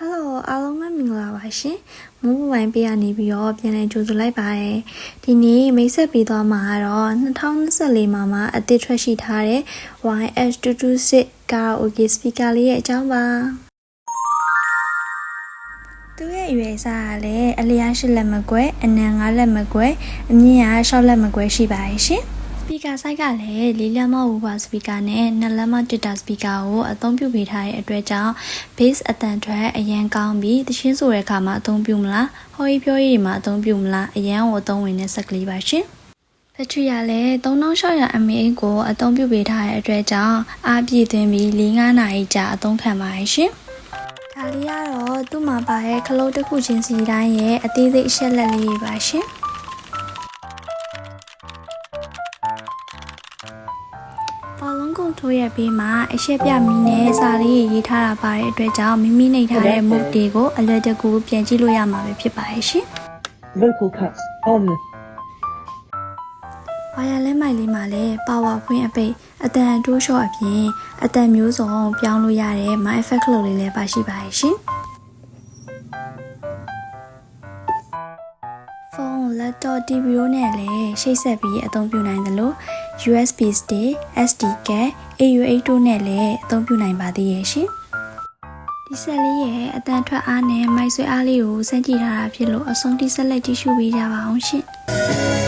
Hello အားလုံးပဲမင်္ဂလာပါရှင်။မိုးမိုဘိုင်းပေးကနေပြီးတော့ပြန်လည်ကြိုဆိုလိုက်ပါရယ်။ဒီနေ့မိတ်ဆက်ပေးသွားမှာကတော့2024မှာမှအသစ်ထွက်ရှိထားတဲ့ YS226 karaoke speaker လေးရဲ့အကြောင်းပါ။သူရဲ့အရွယ်အစားကလည်းအလျား၈လက်မကွဲအနံ၅လက်မကွဲအမြင့်က၆လက်မကွဲရှိပါရဲ့ရှင်။စ ပီကာဆိုင်ကလည်းလေးလက်မဝူပါစပီကာနဲ့နှစ်လက်မတစ်တာစပီကာကိုအသုံးပြုပေးထားတဲ့အတွက်ကြောင့် bass အတန်ထွက်အရန်ကောင်းပြီးတချင်းဆိုတဲ့အခါမှာအသုံးပြုမလားဟော်ရီပြောရီမှာအသုံးပြုမလားအရန်ကိုအသုံးဝင်တဲ့ဆက်ကလေးပါရှင်ဘက်ထရီကလည်း3600 mAh ကိုအသုံးပြုပေးထားတဲ့အတွက်ကြောင့်အားပြည့်သွင်းပြီး4-5နာရီကြာအသုံးခံပါရဲ့ရှင်ဒါလေးကတော့သူ့မှာပါတဲ့ခလုတ်တစ်ခုချင်းစီတိုင်းရဲ့အသေးစိတ်အချက်လက်လေးတွေပါရှင် ပေါ်လုံးကုံထိုးရဲ့ဘေးမှာအရှက်ပြမီနဲ့စာလေးရေးထားတာပါတဲ့အတွက်ကြောင့်မိမိနှိပ်ထားတဲ့ move တွေကိုအလွယ်တကူပြန်ကြည့်လို့ရမှာပဲဖြစ်ပါရဲ့ရှင် Vocal cuts on. ။ဝါယာလဲမိုက်လေးမှာလည်း power point အပိတ်အတန်အတိုးလျှော့အပြင်အတန်မျိုးစုံပြောင်းလို့ရတဲ့ my effect လို့လေးလည်းပါရှိပါရဲ့ရှင်။ laptop TV တို့နဲ့လည်းရှိတ်ဆက်ပြီးအသုံးပြုနိုင်သလို USB stick, SD card, AUX တို့နဲ့လည်းအသုံးပြုနိုင်ပါသေးရဲ့ရှင်။ဒီဆက်လေးရဲ့အတန်ထွက်အားနဲ့မိုက်ဆွဲအားလေးကိုစမ်းကြည့်ထားတာဖြစ်လို့အဆုံးထိဆက်လက်ကြည့်ရှုပေးကြပါအောင်ရှင်။